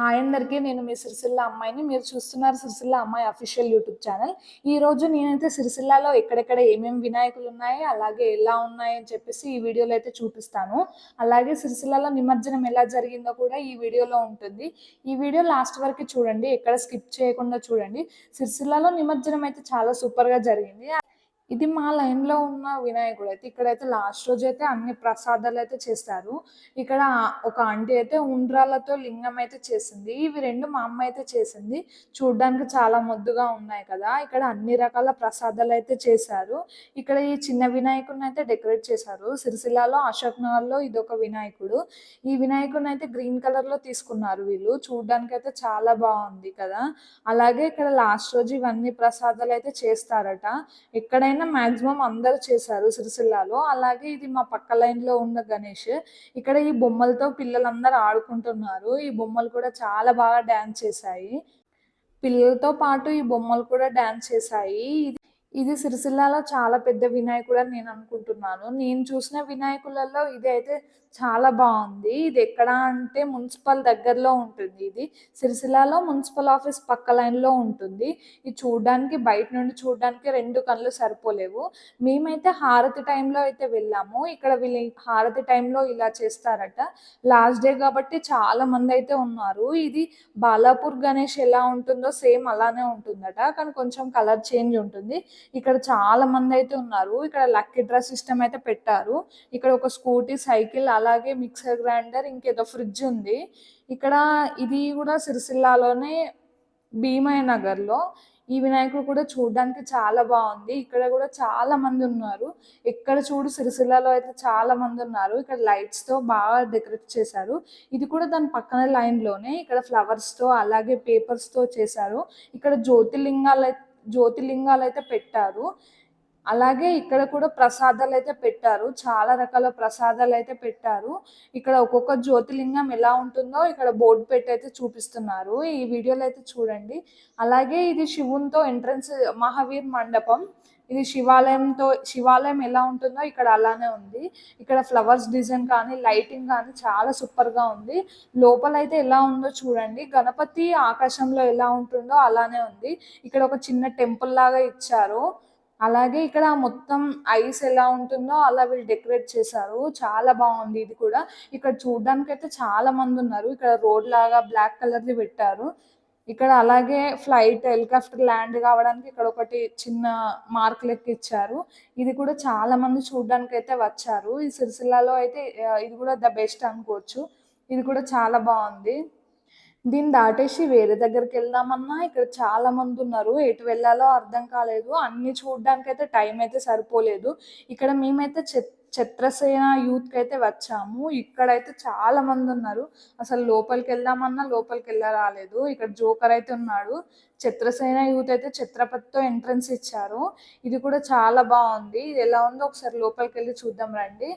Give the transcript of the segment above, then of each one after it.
Hi అందరికీ నేను మీ సిరిసిల్ల అమ్మాయిని. మీరు చూస్తున్నారు సిరిసిల్ల అమ్మాయి అఫీషియల్ యూట్యూబ్ ఛానల్. ఈ రోజు నేనైతే సిరిసిల్లాలో ఎక్కడెక్కడ ఏమేమి వినాయకులు ఉన్నాయి అలాగే ఎలా ఉన్నాయి అని చెప్పేసి ఈ వీడియోలో అయితే చూపిస్తాను. అలాగే సిరిసిల్లాలో నిమజ్జనం ఎలా జరిగిందో కూడా ఈ వీడియోలో ఉంటుంది. ఈ వీడియో లాస్ట్ వరకు చూడండి ఎక్కడ స్కిప్ చేయకుండా చూడండి. సిరిసిల్లాలో నిమజ్జనం అయితే చాలా సూపర్గా జరిగింది. ఇది మా లైన్‌లో ఉన్న వినాయకుడు అయితే ఇక్కడైతే లాస్ట్ రోజు అయితే అన్ని ప్రసాదాలు అయితే చేస్తారు. ఇక్కడ ఒక ఆంటీ అయితే ఉండ్రాలతో లింగం అయితే చేసింది. ఇవి రెండు మా అమ్మ అయితే చేసింది. చూడడానికి చాలా ముద్దుగా ఉన్నాయి కదా! ఇక్కడ అన్ని రకాల ప్రసాదాలు అయితే చేశారు. ఇక్కడ ఈ చిన్న వినాయకుడిని అయితే డెకరేట్ చేశారు. సిరిసిల్లాలో అశోక్ నగర్‌లో ఇదొక వినాయకుడు. ఈ వినాయకుడిని అయితే గ్రీన్ కలర్‌లో తీసుకున్నారు వీళ్ళు. చూడడానికి అయితే చాలా బాగుంది కదా! అలాగే ఇక్కడ లాస్ట్ రోజు ఇవన్నీ ప్రసాదాలు అయితే చేస్తారట. ఎక్కడైనా అయినా మాక్సిమం అందరూ చేశారు సిరిసిల్లాలో. అలాగే ఇది మా పక్క లైన్లో ఉన్న గణేష్. ఇక్కడ ఈ బొమ్మలతో పిల్లలందరూ ఆడుకుంటున్నారు. ఈ బొమ్మలు కూడా చాలా బాగా డ్యాన్స్ చేశాయి. పిల్లలతో పాటు ఈ బొమ్మలు కూడా డ్యాన్స్ చేశాయి. ఇది సిరిసిల్లాలో చాలా పెద్ద వినాయకుడు అని నేను అనుకుంటున్నాను. నేను చూసిన వినాయకులలో ఇది అయితే చాలా బాగుంది. ఇది ఎక్కడ అంటే మున్సిపల్ దగ్గరలో ఉంటుంది ఇది. సిరిసిల్లాలో మున్సిపల్ ఆఫీస్ పక్క లైన్లో ఉంటుంది. ఇది చూడడానికి బయట నుండి చూడడానికి రెండు కళ్ళు సరిపోలేవు. మేమైతే హారతి టైంలో అయితే వెళ్ళాము. ఇక్కడ వీళ్ళు హారతి టైంలో ఇలా చేస్తారట. లాస్ట్ డే కాబట్టి చాలా మంది అయితే ఉన్నారు. ఇది బాలాపూర్ గణేష్ ఎలా ఉంటుందో సేమ్ అలానే ఉంటుందట. కానీ కొంచెం కలర్ చేంజ్ ఉంటుంది. ఇక్కడ చాలా మంది అయితే ఉన్నారు. ఇక్కడ లక్కీ డ్రెస్ సిస్టమ్ అయితే పెట్టారు. ఇక్కడ ఒక స్కూటీ సైకిల్ అలాగే మిక్సర్ గ్రైండర్ ఇంకేదో ఫ్రిడ్జ్ ఉంది. ఇక్కడ ఇది కూడా సిరిసిల్లాలోనే భీమయ్య నగర్లో ఈ వినాయకుడు కూడా చూడడానికి చాలా బాగుంది. ఇక్కడ కూడా చాలా మంది ఉన్నారు. ఎక్కడ చూడు సిరిసిల్లాలో అయితే చాలా మంది ఉన్నారు. ఇక్కడ లైట్స్తో బాగా డెకరేట్ చేశారు. ఇది కూడా దాని పక్కన లైన్లోనే ఇక్కడ ఫ్లవర్స్తో అలాగే పేపర్స్తో చేశారు. ఇక్కడ జ్యోతిలింగాలు జ్యోతిలింగాలు అయితే పెట్టారు. అలాగే ఇక్కడ కూడా ప్రసాదాలు అయితే పెట్టారు. చాలా రకాల ప్రసాదాలు అయితే పెట్టారు. ఇక్కడ ఒక్కొక్క జ్యోతిలింగం ఎలా ఉంటుందో ఇక్కడ బోర్డు పెట్టి అయితే చూపిస్తున్నారు. ఈ వీడియోలో అయితే చూడండి. అలాగే ఇది శివునితో ఎంట్రన్స్ మహావీర్ మండపం. ఇది శివాలయంతో శివాలయం ఎలా ఉంటుందో ఇక్కడ అలానే ఉంది. ఇక్కడ ఫ్లవర్స్ డిజైన్ కానీ లైటింగ్ కానీ చాలా సూపర్గా ఉంది. లోపల అయితే ఎలా ఉందో చూడండి. గణపతి ఆకాశంలో ఎలా ఉంటుందో అలానే ఉంది. ఇక్కడ ఒక చిన్న టెంపుల్ లాగా ఇచ్చారు. అలాగే ఇక్కడ మొత్తం ఐస్ ఎలా ఉంటుందో అలా వీళ్ళు డెకరేట్ చేశారు. చాలా బాగుంది ఇది కూడా. ఇక్కడ చూడడానికి అయితే చాలా మంది ఉన్నారు. ఇక్కడ రోడ్ లాగా బ్లాక్ కలర్ ది పెట్టారు. ఇక్కడ అలాగే ఫ్లైట్ హెలికాప్టర్ ల్యాండ్ కావడానికి ఇక్కడ ఒకటి చిన్న మార్క్ లెక్క ఇచ్చారు ఇది కూడా చాలా మంది చూడడానికి అయితే వచ్చారు. ఈ సిరిసిల్లాలో అయితే ఇది కూడా ద బెస్ట్ అనుకోవచ్చు. ఇది కూడా చాలా బాగుంది. దీన్ని దాటేసి వేరే దగ్గరికి వెళ్దామన్నా ఇక్కడ చాలా మంది ఉన్నారు. ఎటు వెళ్ళాలో అర్థం కాలేదు. అన్ని చూడడానికి అయితే టైం అయితే సరిపోలేదు. ఇక్కడ మేమైతే చెత్త ఛత్రసేన యూత్కి అయితే వచ్చాము. ఇక్కడైతే చాలా మంది ఉన్నారు అసలు లోపలికి వెళ్దామన్నా లోపలికి వెళ్ళ రాలేదు ఇక్కడ జోకర్ అయితే ఉన్నాడు. ఛత్రసేన యూత్ అయితే ఛత్రపతితో ఎంట్రన్స్ ఇచ్చారు. ఇది కూడా చాలా బాగుంది. ఇది ఎలా ఉందో ఒకసారి లోపలికి వెళ్ళి చూద్దాం రండి.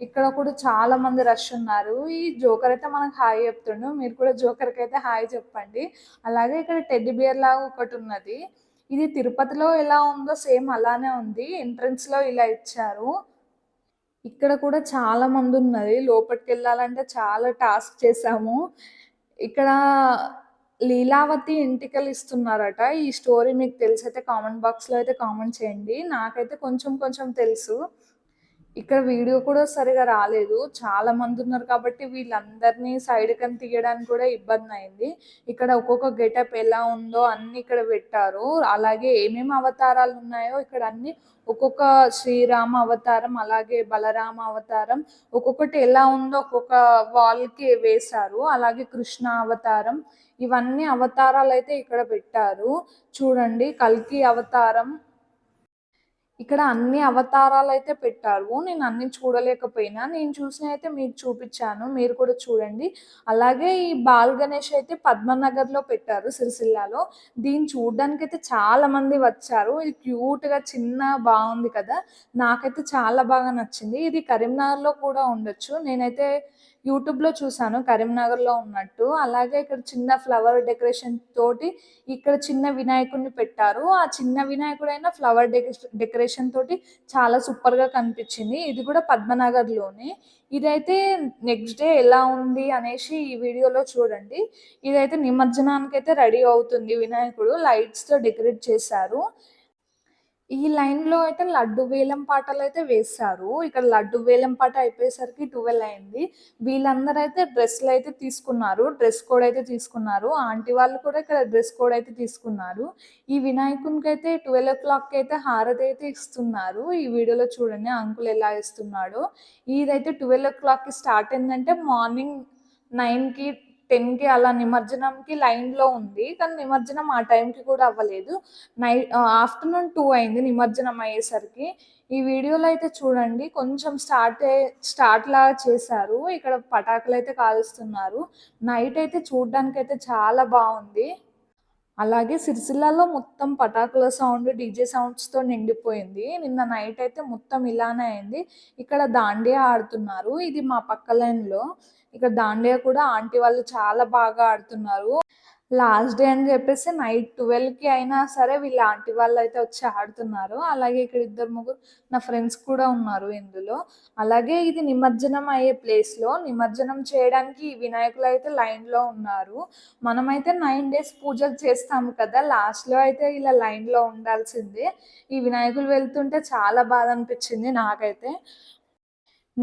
ఇక్కడ కూడా చాలా మంది రష్ ఉన్నారు. ఈ జోకర్ అయితే మనకు హాయ్ చెప్తుండు. మీరు కూడా జోకర్కి అయితే హాయ్ చెప్పండి. అలాగే ఇక్కడ టెడ్డి బియర్ లాగా ఒకటి ఉన్నది. ఇది తిరుపతిలో ఎలా ఉందో సేమ్ అలానే ఉంది. ఎంట్రన్స్లో ఇలా ఇచ్చారు. ఇక్కడ కూడా చాలా మంది ఉన్నది లోపలికి వెళ్ళాలంటే చాలా టాస్క్ చేసాము ఇక్కడ లీలావతి ఎంటికలు ఇస్తున్నారట. ఈ స్టోరీ మీకు తెలిసి అయితే కామెంట్ బాక్స్లో అయితే కామెంట్ చేయండి. నాకైతే కొంచెం కొంచెం తెలుసు. ఇక్కడ వీడియో కూడా సరిగా రాలేదు. చాలా మంది ఉన్నారు కాబట్టి వీళ్ళందరినీ సైడ్ కని తీయడానికి కూడా ఇబ్బంది అయింది. ఇక్కడ ఒక్కొక్క గెటప్ ఎలా ఉందో అన్ని ఇక్కడ పెట్టారు. అలాగే ఏమేమి అవతారాలు ఉన్నాయో ఇక్కడ అన్ని ఒక్కొక్క శ్రీరామ అవతారం అలాగే బలరామ అవతారం ఒక్కొక్కటి ఎలా ఉందో ఒక్కొక్క వాల్కి వేశారు. అలాగే కృష్ణ అవతారం ఇవన్నీ అవతారాలు అయితే ఇక్కడ పెట్టారు. చూడండి కల్కి అవతారం ఇక్కడ అన్ని అవతారాలు అయితే పెట్టారు. నేను అన్ని చూడలేకపోయినా. నేను చూసిన అయితే మీకు చూపించాను. మీరు కూడా చూడండి. అలాగే ఈ బాల్ గణేష్ అయితే పద్మనగర్లో పెట్టారు సిరిసిల్లాలో. దీన్ని చూడడానికి అయితే చాలా మంది వచ్చారు. ఇది క్యూట్గా చిన్న బాగుంది కదా. నాకైతే చాలా బాగా నచ్చింది. ఇది కరీంనగర్లో కూడా ఉండొచ్చు. నేనైతే యూట్యూబ్లో చూశాను కరీంనగర్లో ఉన్నట్టు. అలాగే ఇక్కడ చిన్న ఫ్లవర్ డెకరేషన్ తోటి ఇక్కడ చిన్న వినాయకుడిని పెట్టారు. ఆ చిన్న వినాయకుడైన ఫ్లవర్ డెకరేషన్ తోటి చాలా సూపర్గా కనిపించింది. ఇది కూడా పద్మనగర్లోనే. ఇదైతే నెక్స్ట్ డే ఎలా ఉంది అనేసి ఈ వీడియోలో చూడండి. ఇదైతే నిమజ్జనానికి అయితే రెడీ అవుతుంది వినాయకుడు. లైట్స్తో డెకరేట్ చేశారు. ఈ లైన్‌లో అయితే లడ్డు వేలం పాటలు అయితే వేశారు. ఇక్కడ లడ్డు వేలం పాట అయిపోయేసరికి 12 అయింది. వీళ్ళందరూ అయితే డ్రెస్‌లు అయితే తీసుకున్నారు. డ్రెస్ కోడ్ అయితే తీసుకున్నారు. ఆంటీ వాళ్ళు కూడా ఇక్కడ డ్రెస్ కోడ్ అయితే తీసుకున్నారు. ఈ వినాయకునికి అయితే 12:00కి అయితే హారతి అయితే ఇస్తున్నారు. ఈ వీడియోలో చూడండి అంకుల్ ఎలా ఇస్తున్నాడో. ఇదైతే 12:00కి స్టార్ట్ అయిందంటే మార్నింగ్ నైన్కి టెన్కి అలా నిమజ్జనంకి లైన్లో ఉంది. కానీ నిమజ్జనం ఆ టైంకి కూడా అవ్వలేదు. నైట్ ఆఫ్టర్నూన్ టూ అయింది నిమజ్జనం అయ్యేసరికి. ఈ వీడియోలో అయితే చూడండి కొంచెం స్టార్ట్ స్టార్ట్ లాగా చేశారు. ఇక్కడ పటాకులు అయితే కాలుస్తున్నారు. నైట్ అయితే చూడడానికి అయితే చాలా బాగుంది. అలాగే సిరిసిల్లలో మొత్తం పటాకుల సౌండ్ డీజే సౌండ్స్తో నిండిపోయింది. నిన్న నైట్ అయితే మొత్తం ఇలానే అయింది. ఇక్కడ దాండియా ఆడుతున్నారు. ఇది మా పక్క లైన్లో. ఇక్కడ దాండియా కూడా ఆంటీ వాళ్ళు చాలా బాగా ఆడుతున్నారు. లాస్ట్ డే అని చెప్పేసి నైట్ ట్వెల్వ్కి అయినా సరే వీళ్ళ ఆంటీ వాళ్ళు అయితే వచ్చి ఆడుతున్నారు. అలాగే ఇక్కడ ఇద్దరు ముగ్గురు నా ఫ్రెండ్స్ కూడా ఉన్నారు ఇందులో. అలాగే ఇది నిమజ్జనం అయ్యే ప్లేస్లో నిమజ్జనం చేయడానికి ఈ వినాయకులు అయితే లైన్లో ఉన్నారు. మనమైతే నైన్ డేస్ పూజలు చేస్తాము కదా లాస్ట్లో అయితే ఇలా లైన్లో ఉండాల్సిందే. ఈ వినాయకులు వెళ్తుంటే చాలా బాధ అనిపించింది నాకైతే.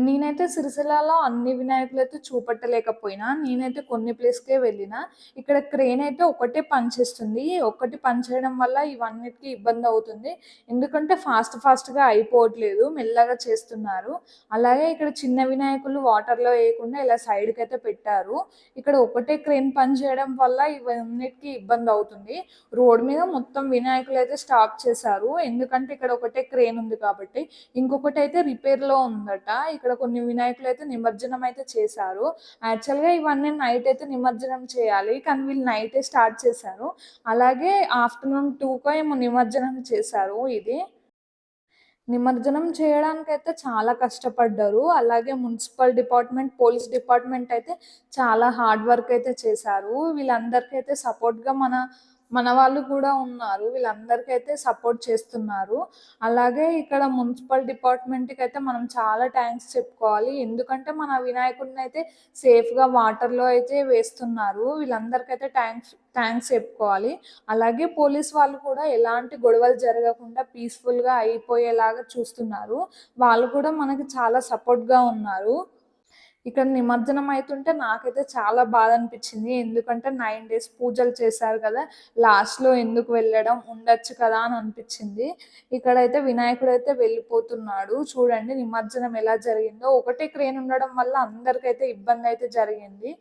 నేనైతే సిరిసిల్లలో అన్ని వినాయకులు అయితే చూపెట్టలేకపోయినా నేనైతే కొన్ని ప్లేస్కే వెళ్ళిన ఇక్కడ క్రేన్ అయితే ఒకటే పనిచేస్తుంది. ఒకటి పనిచేయడం వల్ల ఇవన్నిటికీ ఇబ్బంది అవుతుంది. ఎందుకంటే ఫాస్ట్ ఫాస్ట్గా అయిపోవట్లేదు మెల్లగా చేస్తున్నారు. అలాగే ఇక్కడ చిన్న వినాయకులు వాటర్లో వేయకుండా ఇలా సైడ్కి అయితే పెట్టారు. ఇక్కడ ఒకటే క్రేన్ పని చేయడం వల్ల ఇవన్నిటికీ ఇబ్బంది అవుతుంది. రోడ్ మీద మొత్తం వినాయకులు అయితే స్టాప్ చేశారు. ఎందుకంటే ఇక్కడ ఒకటే క్రేన్ ఉంది కాబట్టి. ఇంకొకటి అయితే రిపేర్లో ఉందట. ఇక్కడ కొన్ని వినాయకులు అయితే నిమజ్జనం అయితే చేశారు. యాక్చువల్గా ఇవన్నీ నైట్ అయితే నిమజ్జనం చేయాలి. కానీ వీళ్ళు నైటే స్టార్ట్ చేశారు. అలాగే ఆఫ్టర్నూన్ టూకో ఏమో నిమజ్జనం చేశారు ఇది. నిమజ్జనం చేయడానికి అయితే చాలా కష్టపడ్డారు. అలాగే మున్సిపల్ డిపార్ట్మెంట్ పోలీస్ డిపార్ట్మెంట్ అయితే చాలా హార్డ్ వర్క్ అయితే చేశారు. వీళ్ళందరికీ అయితే సపోర్ట్గా మన మన వాళ్ళు కూడా ఉన్నారు. వీళ్ళందరికీ అయితే సపోర్ట్ చేస్తున్నారు. అలాగే ఇక్కడ మున్సిపల్ డిపార్ట్మెంట్కి అయితే మనం చాలా థ్యాంక్స్ చెప్పుకోవాలి. ఎందుకంటే మన వినాయకుడిని అయితే సేఫ్గా వాటర్లో అయితే వేస్తున్నారు. వీళ్ళందరికైతే థ్యాంక్స్ థ్యాంక్స్ చెప్పుకోవాలి. అలాగే పోలీస్ వాళ్ళు కూడా ఎలాంటి గొడవలు జరగకుండా పీస్ఫుల్గా అయిపోయేలాగా చూస్తున్నారు. వాళ్ళు కూడా మనకి చాలా సపోర్ట్గా ఉన్నారు. ఇక్కడ నిమజ్జనం అవుతుంటే నాకైతే చాలా బాధ అనిపించింది. ఎందుకంటే నైన్ డేస్ పూజలు చేశారు కదా లాస్ట్లో ఎందుకు వెళ్ళడం ఉండొచ్చు కదా అని అనిపించింది. ఇక్కడైతే వినాయకుడు అయితే వెళ్ళిపోతున్నాడు. చూడండి నిమజ్జనం ఎలా జరిగిందో. ఒకటే క్రేన్ ఉండడం వల్ల అందరికైతే ఇబ్బంది అయితే జరిగింది.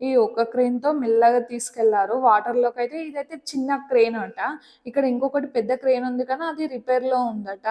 ఈ ఒక్క క్రేన్తో మెల్లగా తీసుకెళ్ళారు. వాటర్లోకి అయితే ఇదైతే చిన్న క్రేన్ అంట. ఇక్కడ ఇంకొకటి పెద్ద క్రేన్ ఉంది కానీ అది రిపేర్లో ఉందట.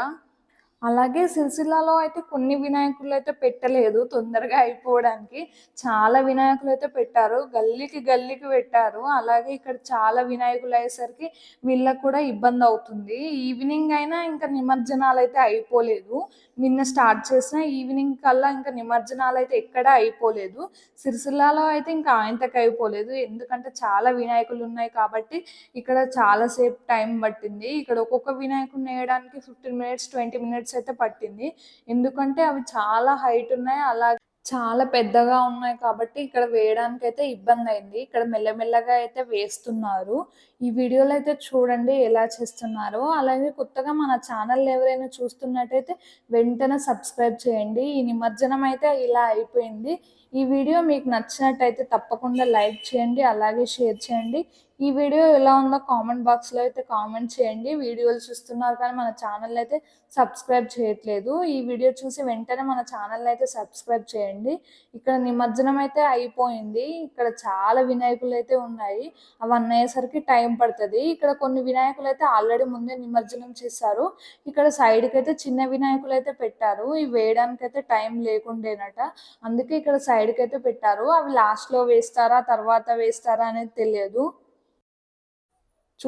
అలాగే సిరిసిల్లాలో అయితే కొన్ని వినాయకులు అయితే పెట్టలేదు తొందరగా అయిపోవడానికి. చాలా వినాయకులు అయితే పెట్టారు. గల్లీకి గల్లీకి పెట్టారు. అలాగే ఇక్కడ చాలా వినాయకులు అయ్యేసరికి వీళ్ళకి కూడా ఇబ్బంది అవుతుంది. ఈవినింగ్ అయినా ఇంకా నిమజ్జనాలు అయితే అయిపోలేదు. నిన్న స్టార్ట్ చేసిన ఈవినింగ్ కల్లా ఇంకా నిమజ్జనాలు అయితే ఎక్కడ అయిపోలేదు. సిరిసిల్లాలో అయితే ఇంకా ఆయనకి అయిపోలేదు. ఎందుకంటే చాలా వినాయకులు ఉన్నాయి కాబట్టి ఇక్కడ చాలాసేపు టైం పట్టింది. ఇక్కడ ఒక్కొక్క వినాయకుడిని వేయడానికి ఫిఫ్టీన్ మినిట్స్ ట్వంటీ మినిట్స్ అయితే పట్టింది. ఎందుకంటే అవి చాలా హైట్ ఉన్నాయి అలాగే చాలా పెద్దగా ఉన్నాయి కాబట్టి ఇక్కడ వేయడానికి అయితే ఇబ్బంది అయింది. ఇక్కడ మెల్లమెల్లగా అయితే వేస్తున్నారు. ఈ వీడియోలో అయితే చూడండి ఎలా చేస్తున్నారో. అలాగే కొత్తగా మన ఛానల్ ఎవరైనా చూస్తున్నట్టయితే వెంటనే సబ్స్క్రైబ్ చేయండి. ఈ నిమజ్జనం అయితే ఇలా అయిపోయింది. ఈ వీడియో మీకు నచ్చినట్టయితే తప్పకుండా లైక్ చేయండి అలాగే షేర్ చేయండి. ఈ వీడియో ఎలా ఉందో కామెంట్ బాక్స్లో అయితే కామెంట్ చేయండి. వీడియోలు చూస్తున్నారు కానీ మన ఛానల్ అయితే సబ్స్క్రైబ్ చేయట్లేదు. ఈ వీడియో చూసి వెంటనే మన ఛానల్ అయితే సబ్స్క్రైబ్ చేయండి. ఇక్కడ నిమజ్జనం అయితే అయిపోయింది. ఇక్కడ చాలా వినాయకులు అయితే ఉన్నాయి. అవన్నీ అయ్యేసరికి టైం పడుతుంది. ఇక్కడ కొన్ని వినాయకులు అయితే ఆల్రెడీ ముందే నిమజ్జనం చేశారు. ఇక్కడ సైడ్కి అయితే చిన్న వినాయకులు అయితే పెట్టారు. ఇవి వేయడానికి అయితే టైం లేకుండేనట. అందుకే ఇక్కడ సైడ్కి అయితే పెట్టారు. అవి లాస్ట్లో వేస్తారా తర్వాత వేస్తారా అనేది తెలియదు.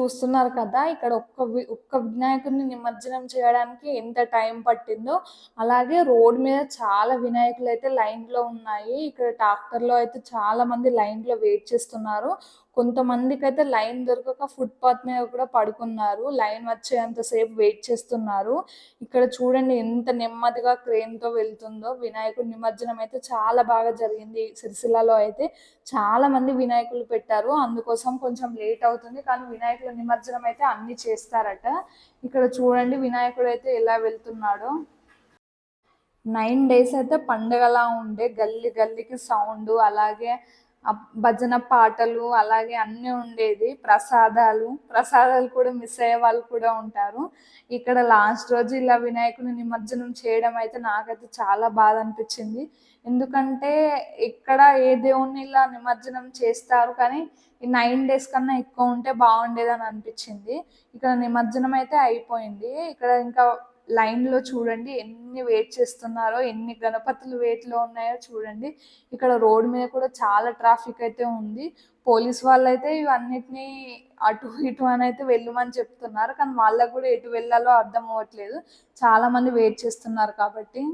చూస్తున్నారు కదా ఇక్కడ ఒక్క వి- ఒక్క వినాయకుడిని నిమజ్జనం చేయడానికి ఎంత టైం పట్టిందో అలాగే రోడ్ మీద చాలా వినాయకులు అయితే లైన్లో ఉన్నాయి. ఇక్కడ ట్రాక్టర్లో అయితే చాలా మంది లైన్లో వెయిట్ చేస్తున్నారు. కొంతమందికి అయితే లైన్ దొరకక ఫుట్పాత్ మీద కూడా పడుకున్నారు. లైన్ వచ్చేంత సేపు వెయిట్ చేస్తున్నారు. ఇక్కడ చూడండి ఎంత నెమ్మదిగా క్రేన్తో వెళ్తుందో. వినాయకుడి నిమజ్జనం అయితే చాలా బాగా జరిగింది సిరిసిల్లలో అయితే. చాలా మంది వినాయకులు పెట్టారు. అందుకోసం కొంచెం లేట్ అవుతుంది. కానీ వినాయకుల నిమజ్జనం అయితే అన్ని చేస్తారట. ఇక్కడ చూడండి వినాయకుడు అయితే ఎలా వెళ్తున్నాడో. నైన్ డేస్ అయితే పండగలా ఉండే. గల్లీ గల్లీకి సౌండ్ అలాగే భజన పాటలు అలాగే అన్నీ ఉండేది. ప్రసాదాలు ప్రసాదాలు కూడా మిస్ అయ్యే వాళ్ళు కూడా ఉంటారు. ఇక్కడ లాస్ట్ రోజు ఇలా వినాయకుని నిమజ్జనం చేయడం అయితే నాకైతే చాలా బాధ అనిపించింది. ఎందుకంటే ఇక్కడ ఏ దేవుణ్ణి ఇలా నిమజ్జనం చేస్తారు కానీ ఈ నైన్ డేస్ కన్నా ఎక్కువ ఉంటే బాగుండేదని అనిపించింది. ఇక్కడ నిమజ్జనం అయితే అయిపోయింది. ఇక్కడ ఇంకా లైన్లో చూడండి ఎన్ని వెయిట్ చేస్తున్నారో ఎన్ని గణపతులు వెయిట్లో ఉన్నాయో చూడండి. ఇక్కడ రోడ్ మీద కూడా చాలా ట్రాఫిక్ అయితే ఉంది. పోలీస్ వాళ్ళు అయితే ఇవన్నిటినీ అటు ఇటు అని అయితే వెళ్ళమని చెప్తున్నారు. కానీ వాళ్ళకు కూడా ఎటు వెళ్ళాలో అర్థం అవ్వట్లేదు. చాలా మంది వెయిట్ చేస్తున్నారు కాబట్టి.